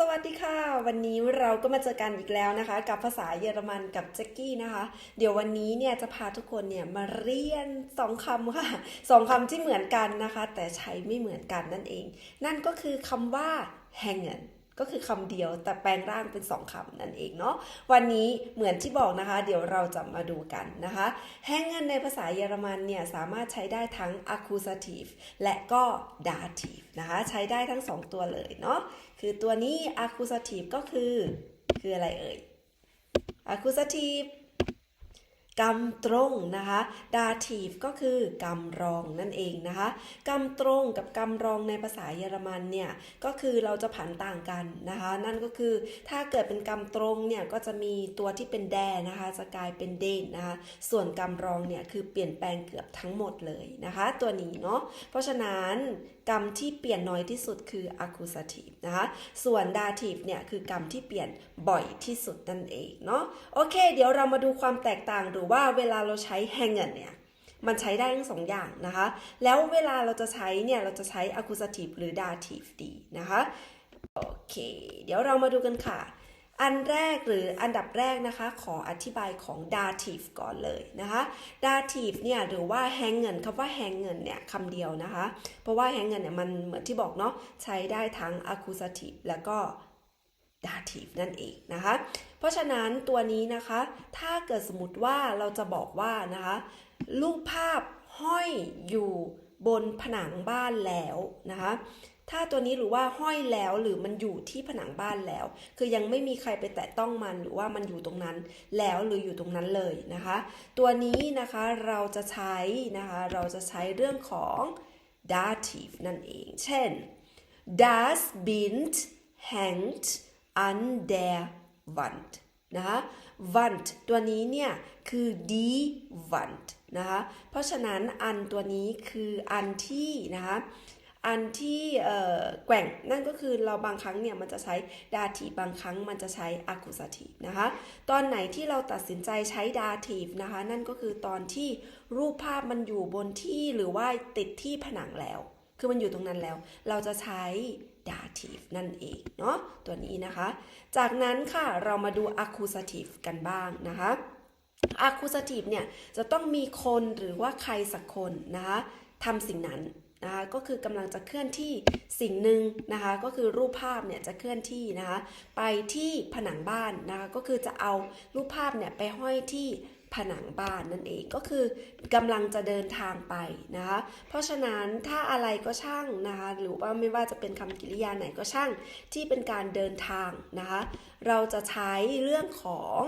สวัสดีค่ะ วันนี้เราก็มาเจอกันอีกแล้วนะคะ กับภาษาเยอรมันกับแจ็กกี้นะคะ เดี๋ยววันนี้เนี่ยจะพาทุกคนเนี่ยมาเรียนสองคำค่ะสองคำที่เหมือนกันนะคะ แต่ใช้ไม่เหมือนกันนั่นเอง นั่นก็คือคำว่า hängen ก็คือคำเดียวแต่แปลงร่างเป็นสองคำนั่นเองเนาะวันนี้เหมือนที่บอกนะคะ เดี๋ยวเราจะมาดูกันนะคะ แห้งเงินในภาษาเยอรมันเนี่ยสามารถใช้ได้ทั้ง accusative และก็ dative นะคะ ใช้ได้ทั้งสองตัวเลยเนาะคือตัวนี้ accusative ก็คือ คืออะไรเอ่ย accusative กำตรงนะคะ dative ก็คือกำรองนั่นเองนะคะกำตรงกับกำรองในภาษาเยอรมันเนี่ยก็คือเราจะผันต่างกันนะคะ นั่นก็คือถ้าเกิดเป็นกำตรงเนี่ยก็จะมีตัวที่เป็นแดนะคะ จะกลายเป็นเดนนะคะ ส่วนกำรองเนี่ยคือเปลี่ยนแปลงเกือบทั้งหมดเลยนะคะ ตัวนี้เนาะเพราะฉะนั้น กรรมที่เปลี่ยนน้อยที่สุดคือ accusative นะคะ ส่วน dative เนี่ยคือกรรมที่เปลี่ยนบ่อยที่สุดนั่นเองเนาะ โอเค เดี๋ยวเรามาดูความแตกต่างหรือว่าเวลาเราใช้ hangen เนี่ย มันใช้ได้ทั้งสองอย่างนะคะ แล้วเวลาเราจะใช้เนี่ย เราจะใช้ accusative หรือ dative ดีนะคะ โอเค เดี๋ยวเรามาดูกันค่ะ อันแรกหรืออันดับแรกนะคะ ขออธิบายของ dative ก่อนเลยนะคะ dative เนี่ยหรือว่า hängen คำว่า hängen เนี่ยคำเดียวนะคะ เพราะว่า hängen เนี่ยมันเหมือนที่บอกเนาะใช้ได้ทั้ง accusative แล้วก็ dative นั่นเองนะคะ เพราะฉะนั้นตัวนี้นะคะ ถ้าเกิดสมมติว่าเราจะบอกว่านะคะรูปภาพห้อยอยู่บนผนังบ้านแล้วนะคะ ถ้าตัวนี้หรือว่าห้อยแล้วหรือมันอยู่ที่ผนังบ้านแล้ว คือยังไม่มีใครไปแตะต้องมันหรือว่ามันอยู่ตรงนั้นแล้วหรืออยู่ตรงนั้นเลยนะคะ ตัวนี้นะคะเราจะใช้นะคะเราจะใช้เรื่องของ dative นั่นเอง เช่น das Bild hängt an der Wand นะคะ Wand ตัวนี้เนี่ยคือ die Wand นะคะ เพราะฉะนั้นอันตัวนี้คืออันที่นะคะ อันที่แกว่งนั่นก็คือเราบางครั้งเนี่ยมันจะใช้ dative บางครั้งมันจะใช้ accusative นะคะ ตอนไหนที่เราตัดสินใจใช้ dative นะคะ นั่นก็คือตอนที่รูปภาพมันอยู่บนที่หรือว่าติดที่ผนังแล้ว คือมันอยู่ตรงนั้นแล้ว เราจะใช้ dative นั่นเองเนาะตัวนี้นะคะ จากนั้นค่ะเรามาดู accusative กันบ้างนะคะ accusative เนี่ยจะต้องมีคนหรือว่าใครสักคนนะคะทำสิ่งนั้น นะคะก็คือกำลังจะเคลื่อนที่สิ่งหนึ่งนะคะก็คือรูปภาพเนี่ยจะเคลื่อนที่นะคะไปที่ผนังบ้านนะคะก็คือจะเอารูปภาพเนี่ยไปห้อยที่ผนังบ้านนั่นเองก็คือกำลังจะเดินทางไปนะคะเพราะฉะนั้นถ้าอะไรก็ช่างนะคะหรือว่าไม่ว่าจะเป็นคำกริยาไหนก็ช่างที่เป็นการเดินทางนะคะเราจะใช้เรื่องของ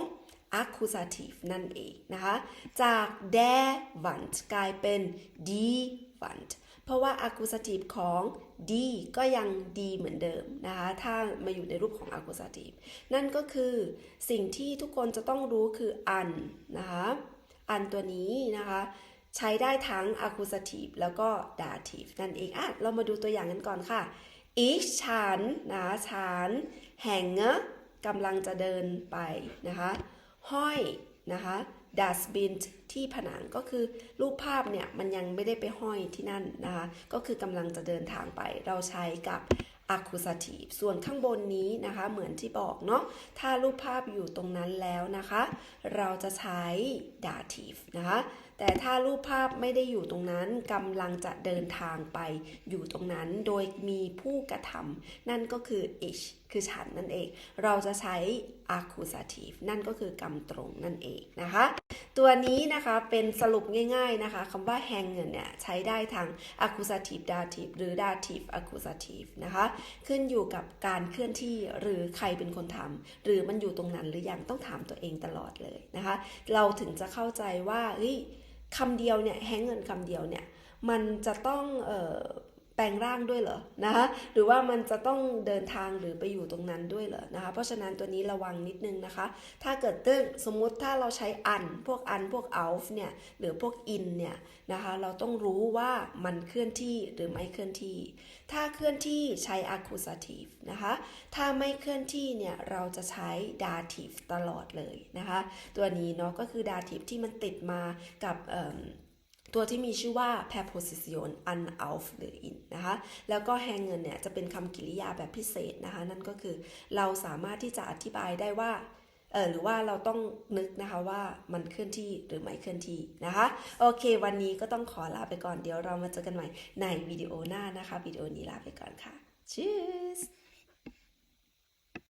accusative นั่นเองนะคะจาก der Wand กลายเป็น die Wand ราะว่า accusative ของดีก็ยังดีเหมือนเดิมนะคะ ถ้ามาอยู่ในรูปของ accusative นั่นก็คือสิ่งที่ทุกคนจะต้องรู้คือ an นะคะ an ตัวนี้นะคะ ใช้ได้ทั้ง accusative แล้วก็ dative นั่นเองอะเรามาดูตัวอย่างกันก่อนค่ะ ich ฉันนะคะฉัน hänge กำลังจะเดินไปนะคะ ห้อยนะคะ das Bild ที่ผนังก็คือรูปภาพเนี่ยมันยังไม่ได้ไปห้อยที่นั่นนะคะก็คือกำลังจะเดินทางไปเราใช้กับ accusative ส่วนข้างบนนี้นะคะเหมือนที่บอกเนาะถ้ารูปภาพอยู่ตรงนั้นแล้วนะคะ เราจะใช้ dative นะคะแต่ถ้ารูปภาพไม่ได้อยู่ตรงนั้นกำลังจะเดินทางไปอยู่ตรงนั้น โดยมีผู้กระทำนั่นก็คือ ich คือฉันนั่นเอง เราจะใช้ accusative นั่นก็คือกำตรงนั่นเองนะคะ ตัวนี้นะคะเป็นสรุปง่ายๆนะคะคำว่า hängen เนี่ยใช้ได้ทั้ง accusative dative หรือ dative accusative นะคะ ขึ้นอยู่กับการเคลื่อนที่หรือใครเป็นคนทำหรือมันอยู่ตรงนั้นหรือยังต้องถามตัวเองตลอดเลยนะคะ เราถึงจะเข้าใจว่าเฮ้ยคำเดียวเนี่ยแฮงเงินคำเดียวเนี่ยมันจะต้องเออ แปลงร่างด้วยเหรอนะคะหรือว่ามันจะต้องเดินทางหรือไปอยู่ตรงนั้นด้วยเหรอนะคะเพราะฉะนั้นตัวนี้ระวังนิดนึงนะคะ ถ้าเกิดตึ้งสมมุติถ้าเราใช้อัน พวกอันพวก out เนี่ยหรือพวก in เนี่ยนะคะเราต้องรู้ว่ามันเคลื่อนที่หรือไม่เคลื่อนที่ ถ้าเคลื่อนที่ใช้ accusative นะคะถ้าไม่เคลื่อนที่เนี่ยเราจะใช้ dative ตลอดเลยนะคะตัวนี้เนาะก็คือ dative ที่มันติดมากับ ตัวที่มีชื่อว่า preposition an auf หรือ in นะคะ แล้วก็ hängen เนี่ยจะเป็นคำกริยาแบบพิเศษนะคะ นั่นก็คือเราสามารถที่จะอธิบายได้ว่าเออหรือว่าเราต้องนึกนะคะว่ามันเคลื่อนที่หรือไม่เคลื่อนที่นะคะ โอเค วันนี้ก็ต้องขอลาไปก่อนเดี๋ยวเรามาเจอกันใหม่ในวิดีโอหน้านะคะ วิดีโอนี้ลาไปก่อนค่ะ Tschüss